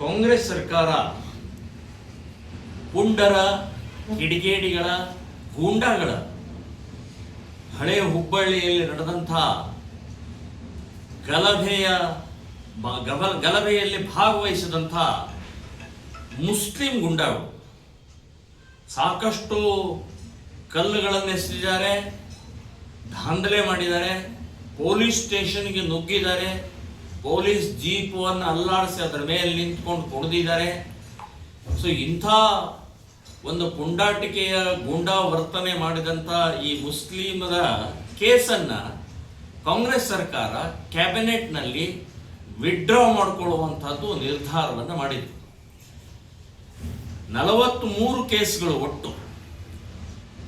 ಕಾಂಗ್ರೆಸ್ ಸರ್ಕಾರ ಪುಂಡರ, ಕಿಡಿಗೇಡಿಗಳ, ಗೂಂಡಾಗಳ, ಹಳೆ ಹುಬ್ಬಳ್ಳಿಯಲ್ಲಿ ನಡೆದಂಥ ಗಲಭೆಯ ಗಲಭೆಯಲ್ಲಿ ಭಾಗವಹಿಸಿದಂಥ ಮುಸ್ಲಿಂ ಗುಂಡಾಗಳು ಸಾಕಷ್ಟು ಕಲ್ಲುಗಳನ್ನು ಎಸೆದಿದ್ದಾರೆ, ದಾಂಧಲೆ ಮಾಡಿದ್ದಾರೆ, ಪೊಲೀಸ್ ಸ್ಟೇಷನ್ಗೆ ನುಗ್ಗಿದ್ದಾರೆ. ಪೊಲೀಸ್ ಜೀಪನ್ನು ಅಲ್ಲಾಡಿಸಿ ಅದರ ಮೇಲೆ ನಿಂತ್ಕೊಂಡು ಕುಣಿದಿದ್ದಾರೆ. ಸೊ ಇಂಥ ಒಂದು ಪುಂಡಾಟಿಕೆಯ ಗೂಂಡಾ ವರ್ತನೆ ಮಾಡಿದಂಥ ಈ ಮುಸ್ಲಿಮರ ಕೇಸನ್ನು ಕಾಂಗ್ರೆಸ್ ಸರ್ಕಾರ ಕ್ಯಾಬಿನೆಟ್ನಲ್ಲಿ ವಿಡ್ರಾ ಮಾಡಿಕೊಳ್ಳುವಂಥದ್ದು ನಿರ್ಧಾರವನ್ನು ಮಾಡಿತು ನಲವತ್ತ್ಮೂರು ಕೇಸ್ಗಳು ಒಟ್ಟು.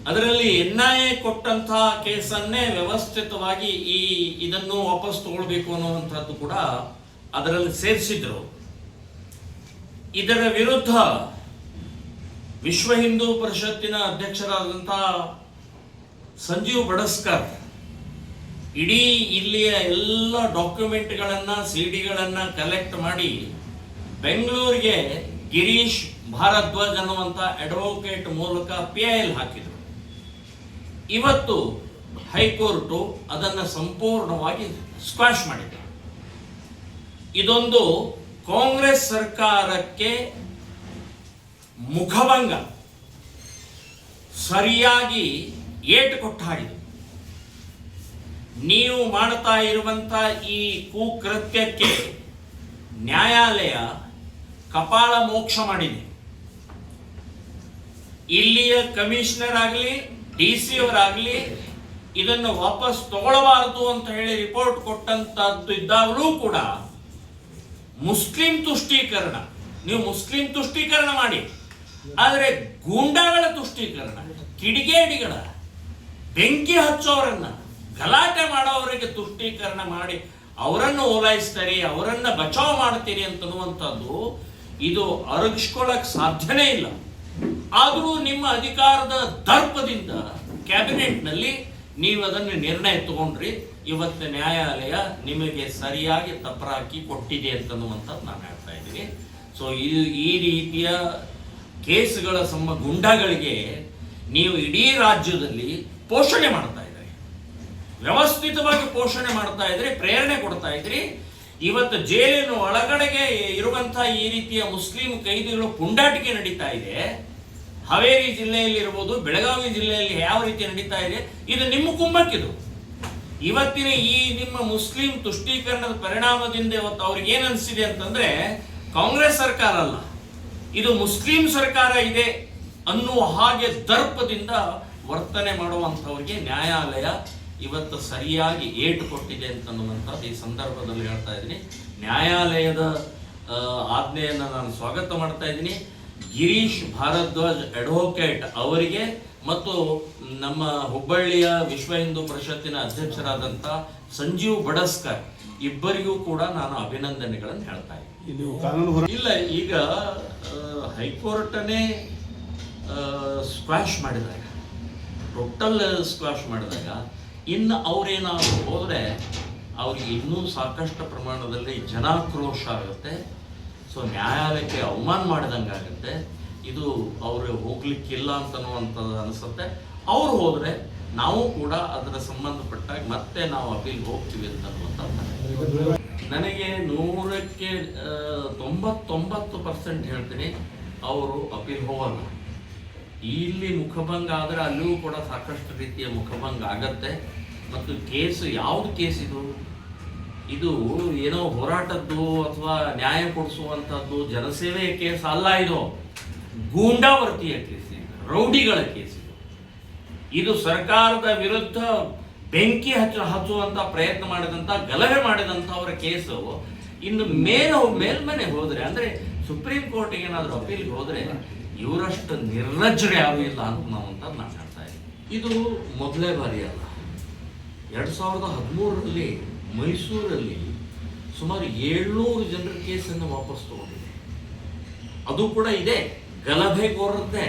ಅದರಲ್ಲಿ ಎನ್ ಐ ಎ ಕೊಟ್ಟಂತಹ ಕೇಸನ್ನೇ ವ್ಯವಸ್ಥಿತವಾಗಿ ಈ ಇದನ್ನು ವಾಪಸ್ ತಗೊಳ್ಬೇಕು ಅನ್ನುವಂಥದ್ದು ಕೂಡ ಅದರಲ್ಲಿ ಸೇರಿಸಿದ್ರು. ಇದರ ವಿರುದ್ಧ ವಿಶ್ವ ಹಿಂದೂ ಪರಿಷತ್ತಿನ ಅಧ್ಯಕ್ಷರಾದಂತಹ ಸಂಜೀವ್ ಬಡಸ್ಕರ್ ಇಡೀ ಇಲ್ಲಿಯ ಎಲ್ಲ ಡಾಕ್ಯುಮೆಂಟ್ಗಳನ್ನು ಸಿ ಡಿಗಳನ್ನು ಕಲೆಕ್ಟ್ ಮಾಡಿ ಬೆಂಗಳೂರಿಗೆ ಗಿರೀಶ್ ಭಾರದ್ವಾಜ್ ಅನ್ನುವಂಥ ಅಡ್ವೊಕೇಟ್ ಮೂಲಕ ಪಿ ಐ ಎಲ್ ಹಾಕಿದರು. ಇವತ್ತು ಹೈಕೋರ್ಟು ಅದನ್ನು ಸಂಪೂರ್ಣವಾಗಿ ಸ್ಕ್ವಾಶ್ ಮಾಡಿದೆ. ಇದೊಂದು ಕಾಂಗ್ರೆಸ್ ಸರ್ಕಾರಕ್ಕೆ ಮುಖಭಂಗ. ಸರಿಯಾಗಿ ಏಟು ಕೊಟ್ಟ ಹಾಡಿದೆ ನೀವು ಮಾಡ್ತಾ ಇರುವಂಥ ಈ ಕುಕೃತ್ಯಕ್ಕೆ ನ್ಯಾಯಾಲಯ ಕಪಾಳ ಮೋಕ್ಷ ಮಾಡಿದೆ. ಇಲ್ಲಿಯ ಕಮಿಷನರ್ ಆಗಲಿ ಡಿ ಸಿ ಇದನ್ನು ವಾಪಸ್ ತಗೊಳ್ಳಬಾರದು ಅಂತ ಹೇಳಿ ರಿಪೋರ್ಟ್ ಕೊಟ್ಟಂತದ್ದು ಇದ್ದಾಗಲೂ ಕೂಡ ಮುಸ್ಲಿಂ ತುಷ್ಟೀಕರಣ, ನೀವು ಮುಸ್ಲಿಂ ತುಷ್ಟೀಕರಣ ಮಾಡಿ, ಆದರೆ ಗೂಂಡಾಗಳ ತುಷ್ಟೀಕರಣ, ಕಿಡಿಗೇಡಿಗಳ, ಬೆಂಕಿ ಹಚ್ಚೋರನ್ನ, ಗಲಾಟೆ ಮಾಡೋವರಿಗೆ ತುಷ್ಟೀಕರಣ ಮಾಡಿ, ಅವರನ್ನು ಓಲೈಸ್ತಾರೆ ಅವರನ್ನ ಬಚಾವ್ ಮಾಡ್ತೀರಿ ಅಂತನ್ನುವಂಥದ್ದು ಇದು ಅರಗಿಸ್ಕೊಳ್ಳಕ್ ಸಾಧ್ಯನೇ ಇಲ್ಲ. ಆದರೂ ನಿಮ್ಮ ಅಧಿಕಾರದ ದರ್ಪದಿಂದ ಕ್ಯಾಬಿನೆಟ್ನಲ್ಲಿ ನೀವು ಅದನ್ನು ನಿರ್ಣಯ ತಗೊಂಡ್ರಿ. ಇವತ್ತು ನ್ಯಾಯಾಲಯ ನಿಮಗೆ ಸರಿಯಾಗಿ ತಪ್ಪರಾಕಿ ಕೊಟ್ಟಿದೆ ಅಂತನ್ನುವಂಥದ್ದು ನಾನು ಹೇಳ್ತಾ ಇದ್ದೀನಿ. ಸೊ ಇದು ಈ ರೀತಿಯ ಕೇಸ್ಗಳ ಸಮ ಗುಂಡಗಳಿಗೆ ನೀವು ಇಡೀ ರಾಜ್ಯದಲ್ಲಿ ಪೋಷಣೆ ಮಾಡ್ತಾ ಇದ್ರಿ. ವ್ಯವಸ್ಥಿತವಾಗಿ ಪೋಷಣೆ ಮಾಡ್ತಾ ಇದ್ರಿ, ಪ್ರೇರಣೆ ಕೊಡ್ತಾ ಇದ್ರಿ. ಇವತ್ತು ಜೈಲಿನ ಒಳಗಡೆಗೆ ಇರುವಂತಹ ಈ ರೀತಿಯ ಮುಸ್ಲಿಂ ಕೈದಿಗಳು ಪುಂಡಾಟಿಕೆ ನಡೀತಾ ಇದೆ. ಹಾವೇರಿ ಜಿಲ್ಲೆಯಲ್ಲಿ ಇರ್ಬೋದು ಬೆಳಗಾವಿ ಜಿಲ್ಲೆಯಲ್ಲಿ ಯಾವ ರೀತಿ ನಡೀತಾ ಇದೆ, ಇದು ನಿಮ್ಮ ಕುಂಭಕ್ಕಿದು ಇವತ್ತಿನ ಈ ನಿಮ್ಮ ಮುಸ್ಲಿಂ ತುಷ್ಟೀಕರಣದ ಪರಿಣಾಮದಿಂದ ಇವತ್ತು ಅವ್ರಿಗೆ ಏನ್ ಅನಿಸಿದೆ ಅಂತಂದ್ರೆ, ಕಾಂಗ್ರೆಸ್ ಸರ್ಕಾರ ಅಲ್ಲ, ಇದು ಮುಸ್ಲಿಂ ಸರ್ಕಾರ ಇದೆ ಅನ್ನುವ ಹಾಗೆ ದರ್ಪದಿಂದ ವರ್ತನೆ ಮಾಡುವಂಥವ್ರಿಗೆ ನ್ಯಾಯಾಲಯ ಇವತ್ತು ಸರಿಯಾಗಿ ಏಟು ಕೊಟ್ಟಿದೆ ಅಂತನ್ನುವಂಥದ್ದು ಈ ಸಂದರ್ಭದಲ್ಲಿ ಹೇಳ್ತಾ ಇದ್ದೀನಿ. ನ್ಯಾಯಾಲಯದ ಆಜ್ಞೆಯನ್ನು ನಾನು ಸ್ವಾಗತ ಮಾಡ್ತಾ ಇದ್ದೀನಿ. ಗಿರೀಶ್ ಭಾರದ್ವಾಜ್ ಅಡ್ವೊಕೇಟ್ ಅವರಿಗೆ ಮತ್ತು ನಮ್ಮ ಹುಬ್ಬಳ್ಳಿಯ ವಿಶ್ವ ಹಿಂದೂ ಪರಿಷತ್ತಿನ ಅಧ್ಯಕ್ಷರಾದಂಥ ಸಂಜೀವ್ ಬಡಸ್ಕರ್ ಇಬ್ಬರಿಗೂ ಕೂಡ ನಾನು ಅಭಿನಂದನೆಗಳನ್ನು ಹೇಳ್ತಾ ಇದ್ದೀನಿ. ಇಲ್ಲ ಈಗ ಹೈಕೋರ್ಟನೇ ಸ್ಕ್ವಾಶ್ ಮಾಡಿದಾಗ ಟೋಟಲ್ ಸ್ಕ್ವಾಶ್ ಮಾಡಿದಾಗ ಇನ್ನು ಅವ್ರೇನಾದ್ರೂ ಹೋದರೆ ಅವ್ರಿಗೆ ಇನ್ನೂ ಸಾಕಷ್ಟು ಪ್ರಮಾಣದಲ್ಲಿ ಜನಾಕ್ರೋಶ ಆಗುತ್ತೆ. ಸೊ ನ್ಯಾಯಾಲಯಕ್ಕೆ ಅವಮಾನ ಮಾಡಿದಂಗೆ ಆಗುತ್ತೆ. ಇದು ಅವರು ಹೋಗ್ಲಿಕ್ಕಿಲ್ಲ ಅಂತನ್ನುವಂಥದ್ದು ಅನಿಸುತ್ತೆ. ಅವ್ರು ಹೋದರೆ ನಾವು ಕೂಡ ಅದರ ಸಂಬಂಧಪಟ್ಟಾಗ ಮತ್ತೆ ನಾವು ಅಪೀಲ್ ಹೋಗ್ತೀವಿ ಅಂತನ್ನುವಂಥದ್ದು ನನಗೆ ನೂರಕ್ಕೆ ತೊಂಬತ್ತೊಂಬತ್ತು ಪರ್ಸೆಂಟ್ ಹೇಳ್ತೀನಿ, ಅವರು ಅಪೀಲ್ ಹೋಗಲ್ಲ. ಇಲ್ಲಿ ಮುಖಭಂಗ ಆದರೆ ಅಲ್ಲಿಯೂ ಕೂಡ ಸಾಕಷ್ಟು ರೀತಿಯ ಮುಖಭಂಗ ಆಗತ್ತೆ. ಮತ್ತು ಕೇಸು ಯಾವುದು ಕೇಸ್ ಇದು? ಇದು ಏನೋ ಹೋರಾಟದ್ದು ಅಥವಾ ನ್ಯಾಯ ಕೊಡಿಸುವಂಥದ್ದು ಜನಸೇವೆಯ ಕೇಸ್ ಅಲ್ಲ ಇದು. ಗೂಂಡಾವರ್ತಿಯ ಕೇಸ್ ರೌಡಿಗಳ ಕೇಸ್ ಇದು. ಸರ್ಕಾರದ ವಿರುದ್ಧ ಬೆಂಕಿ ಹಚ್ಚ, ಹಚ್ಚುವಂತ ಪ್ರಯತ್ನ ಮಾಡಿದಂತ, ಗಲಭೆ ಮಾಡಿದಂಥವರ ಕೇಸು. ಇನ್ನು ಮೇಲೆ, ಮೇಲ್ಮನೆ ಹೋದರೆ, ಅಂದ್ರೆ ಸುಪ್ರೀಂ ಕೋರ್ಟಿಗೆ ಏನಾದರೂ ಅಪೀಲ್ಗೆ ಹೋದ್ರೆ ಇವರಷ್ಟು ನಿರ್ಲಜ್ಜರು ಯಾರು ಇಲ್ಲ ಅಂತ ನಾವು ಅಂತ ನಾನು ಹೇಳ್ತಾ ಇದ್ದೀನಿ ಇದು ಮೊದಲೇ ಬಾರಿ ಅಲ್ಲ. ಎರಡು ಸಾವಿರದ ಹದಿಮೂರರಲ್ಲಿ ಮೈಸೂರಲ್ಲಿ ಸುಮಾರು ಏಳ್ನೂರು ಜನರ ಕೇಸನ್ನು ವಾಪಸ್ ತಗೊಂಡಿದೆ. ಅದು ಕೂಡ ಇದೆ. ಗಲಭೆ ಕೋರದ್ದೆ.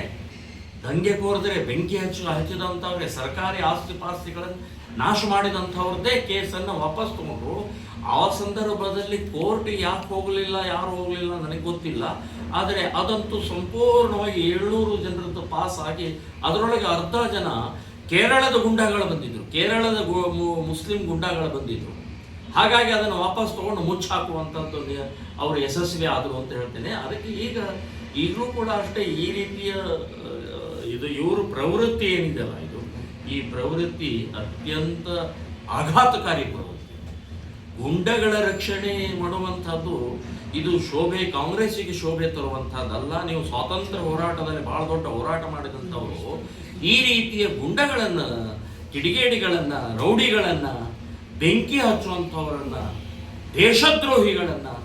ದಂಗೆ ಕೋರಿದ್ರೆ ಬೆಂಕಿ ಹಚ್ಚಿ ಹಚ್ಚಿದಂಥವ್ರೆ, ಸರ್ಕಾರಿ ಆಸ್ತಿ ಪಾಸ್ತಿಗಳನ್ನು ನಾಶ ಮಾಡಿದಂಥವ್ರದ್ದೇ ಕೇಸನ್ನು ವಾಪಸ್ ತಗೊಂಡ್ರು. ಆ ಸಂದರ್ಭದಲ್ಲಿ ಕೋರ್ಟ್ ಯಾಕೆ ಹೋಗಲಿಲ್ಲ, ಯಾರು ಹೋಗಲಿಲ್ಲ ನನಗೆ ಗೊತ್ತಿಲ್ಲ. ಆದರೆ ಅದಂತೂ ಸಂಪೂರ್ಣವಾಗಿ ಏಳ್ನೂರು ಜನರದ್ದು ಪಾಸ್ ಆಗಿ ಅದರೊಳಗೆ ಅರ್ಧ ಜನ ಕೇರಳದ ಗುಂಡಾಗಳು ಬಂದಿದ್ರು. ಕೇರಳದ ಮುಸ್ಲಿಂ ಗುಂಡಾಗಳು ಬಂದಿದ್ರು. ಹಾಗಾಗಿ ಅದನ್ನು ವಾಪಸ್ ತಗೊಂಡು ಮುಚ್ಚಾಕುವಂಥದ್ದು ಅವರು ಯಶಸ್ವಿ ಆದರು ಅಂತ ಹೇಳ್ತೇನೆ. ಅದಕ್ಕೆ ಈಗ ಈಗಲೂ ಕೂಡ ಅಷ್ಟೇ ಈ ರೀತಿಯ ಇದು ಇವರು ಪ್ರವೃತ್ತಿ ಏನಿದೆಯಲ್ಲ ಇದು, ಈ ಪ್ರವೃತ್ತಿ ಅತ್ಯಂತ ಆಘಾತಕಾರಿ ಪ್ರವೃತ್ತಿ. ಗುಂಡಗಳ ರಕ್ಷಣೆ ಮಾಡುವಂಥದ್ದು ಇದು ಶೋಭೆ, ಕಾಂಗ್ರೆಸ್ಸಿಗೆ ಶೋಭೆ ತರುವಂಥದ್ದಲ್ಲ. ನೀವು ಸ್ವಾತಂತ್ರ್ಯ ಹೋರಾಟದಲ್ಲಿ ಬಹಳ ದೊಡ್ಡ ಹೋರಾಟ ಮಾಡಿದಂಥವರು ಈ ರೀತಿಯ ಗುಂಡಗಳನ್ನು, ಕಿಡಿಗೇಡಿಗಳನ್ನು, ರೌಡಿಗಳನ್ನ ಬೆಂಕಿ ಹಚ್ಚುವಂಥವರನ್ನು ದೇಶದ್ರೋಹಿಗಳನ್ನು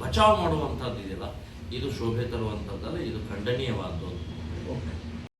ಬಚಾವ್ ಮಾಡುವಂಥದ್ದು ಇದೆಯಲ್ಲ ಇದು ಶೋಭೆ ತರುವಂಥದ್ದಲ್ಲ ಇದು ಖಂಡನೀಯವಾದದ್ದು.